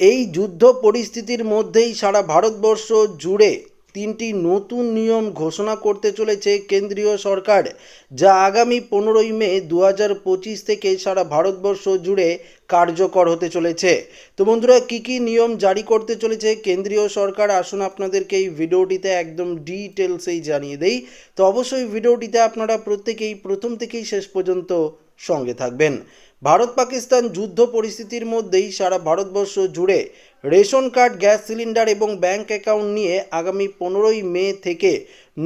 এই যুদ্ধ পরিস্থিতির মধ্যেই সারা ভারতবর্ষ জুড়ে তিনটি নতুন নিয়ম ঘোষণা করতে চলেছে কেন্দ্রীয় সরকার, যা আগামী পনেরোই মে দু পঁচিশ থেকে সারা ভারতবর্ষ জুড়ে কার্যকর হতে চলেছে। তো বন্ধুরা, কী কী নিয়ম জারি করতে চলেছে কেন্দ্রীয় সরকার? আসুন আপনাদেরকে এই ভিডিওটিতে একদম ডিটেলসেই জানিয়ে দেই। তো অবশ্যই ভিডিওটিতে আপনারা প্রত্যেকেই প্রথম থেকেই শেষ পর্যন্ত সঙ্গে থাকবেন। ভারত পাকিস্তান যুদ্ধ পরিস্থিতির মধ্যেই সারা ভারতবর্ষ জুড়ে রেশন কার্ড, গ্যাস সিলিন্ডার এবং ব্যাংক অ্যাকাউন্ট নিয়ে আগামী পনেরোই মে থেকে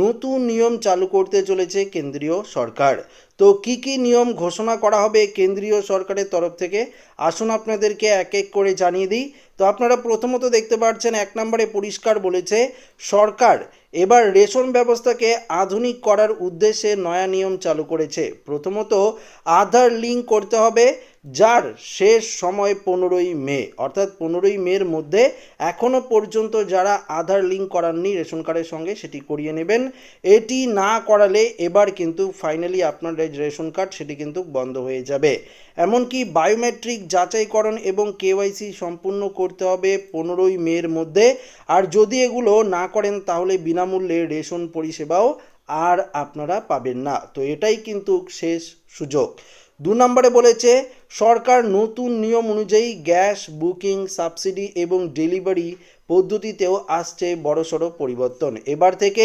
নতুন নিয়ম চালু করতে চলেছে কেন্দ্রীয় সরকার। তো কি কি নিয়ম ঘোষণা করা হবে কেন্দ্রীয় সরকারের তরফ থেকে? আসুন আপনাদেরকে এক এক করে জানিয়ে দিই। তো আপনারা প্রথমত দেখতে পাচ্ছেন এক নম্বরে পরিষ্কার বলেছে, সরকার এবার রেশন ব্যবস্থাকে আধুনিক করার উদ্দেশ্যে নয়া নিয়ম চালু করেছে। প্রথমত আধার লিঙ্ক করতে হবে যার শেষ সময় পনেরোই মে, অর্থাৎ পনেরোই মের মধ্যে এখনও পর্যন্ত যারা আধার লিঙ্ক করাননি রেশন কার্ডের সঙ্গে সেটি করিয়ে নেবেন। এটি না করালে এবার কিন্তু ফাইনালি আপনার রেশন কার্ড সেটি কিন্তু বন্ধ হয়ে যাবে। এমনকি বায়োমেট্রিক যাচাইকরণ এবং কেওয়াইসি সম্পূর্ণ করতে হবে পনেরোই মের মধ্যে। আর যদি এগুলো না করেন তাহলে বিনামূল্যে রেশন পরিষেবাও আর আপনারা পাবেন না। তো এটাই কিন্তু শেষ সুযোগ। দু নম্বরে বলেছে সরকার নতুন নিয়ম অনুযায়ী গ্যাস বুকিং সাবসিডি এবং ডেলিভারি পদ্ধতিতেও আসছে বড়সড় পরিবর্তন। এবার থেকে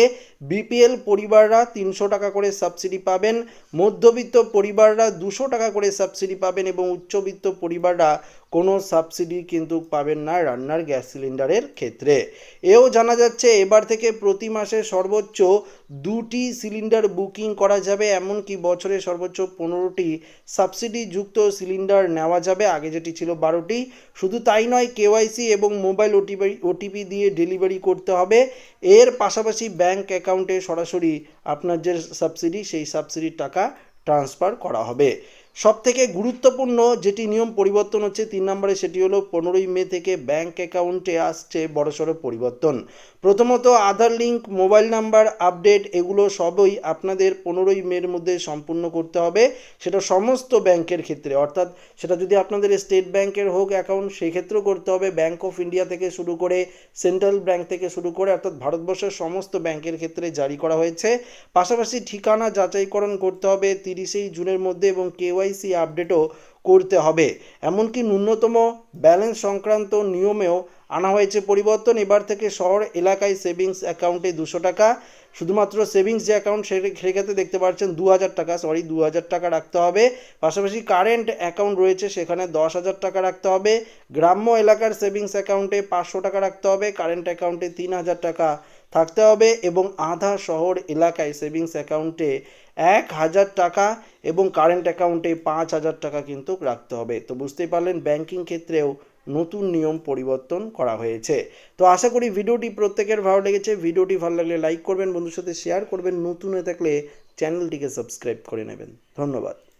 বিপিএল পরিবাররা তিনশো টাকা করে সাবসিডি পাবেন, মধ্যবিত্ত পরিবাররা দুশো টাকা করে সাবসিডি পাবেন এবং উচ্চবিত্ত পরিবাররা কোনো সাবসিডি কিন্তু পাবেন না রান্নার গ্যাস সিলিন্ডারের ক্ষেত্রে। এও জানা যাচ্ছে এবার থেকে প্রতি মাসে সর্বোচ্চ দুটি সিলিন্ডার বুকিং করা যাবে, এমনকি বছরে সর্বোচ্চ পনেরোটি সাবসিডিযুক্ত সিলিন্ডার নেওয়া যাবে। আগে যেটি ছিল বারোটি, শুধু তাই নয়, কেওয়াইসি এবং মোবাইল ওটিপি ওটিপি দিয়ে ডেলিভারি করতে হবে। এর পাশাপাশি ব্যাংক অ্যাকাউন্টে সরাসরি আপনার যে সাবসিডি সেই সাবসিডির টাকা ট্রান্সফার করা হবে। সব থেকে গুরুত্বপূর্ণ যেটি নিয়ম পরিবর্তন হচ্ছে তিন নম্বরে সেটি হলো পনেরোই মে থেকে ব্যাংক অ্যাকাউন্টে আসছে বড়সড় পরিবর্তন। প্রথমত Aadhaar link mobile number, update, এগুলো সবই আপনাদের পনেরোই মের মধ্যে সম্পূর্ণ করতে হবে। সেটা সমস্ত ব্যাংকের ক্ষেত্রে, অর্থাৎ সেটা যদি আপনাদের স্টেট ব্যাংকের হোক অ্যাকাউন্ট সেক্ষেত্রেও করতে হবে। ব্যাংক অফ ইন্ডিয়া থেকে শুরু করে সেন্ট্রাল ব্যাংক থেকে শুরু করে, অর্থাৎ ভারতবর্ষের সমস্ত ব্যাংকের ক্ষেত্রে জারি করা হয়েছে। পাশাপাশি ঠিকানা যাচাইকরণ করতে হবে তিরিশেই জুনের মধ্যে এবং কেওয়াইসি আপডেটও করতে হবে। এমনকি ন্যূনতম ব্যালেন্স সংক্রান্ত নিয়মেও আনা হয়েছে পরিবর্তন। এবার থেকে শহর এলাকায় সেভিংস অ্যাকাউন্টে দুশো টাকা। শুধুমাত্র সেভিংস যে অ্যাকাউন্ট সেক্ষেত্রে দেখতে পাচ্ছেন দু হাজার টাকা, সরি দু হাজার টাকা রাখতে হবে। পাশাপাশি কারেন্ট অ্যাকাউন্ট রয়েছে, সেখানে দশ হাজার টাকা রাখতে হবে। গ্রাম্য এলাকার সেভিংস অ্যাকাউন্টে পাঁচশো টাকা রাখতে হবে। কারেন্ট অ্যাকাউন্টে তিন হাজার টাকা থাকতে হবে এবং আধা শহর এলাকায় সেভিংস অ্যাকাউন্টে এক হাজার টাকা এবং কারেন্ট অ্যাকাউন্টে পাঁচ হাজার টাকা কিন্তু রাখতে হবে। তো বুঝতেই পারলেন, ব্যাংকিং ক্ষেত্রেও নতুন নিয়ম পরিবর্তন করা হয়েছে। তো আশা করি ভিডিওটি প্রত্যেকের ভালো লেগেছে। ভিডিওটি ভালো লাগলে লাইক করবেন, বন্ধুর সাথে শেয়ার করবেন। নতুন হয়ে থাকলে চ্যানেলটিকে সাবস্ক্রাইব করে নেবেন। ধন্যবাদ।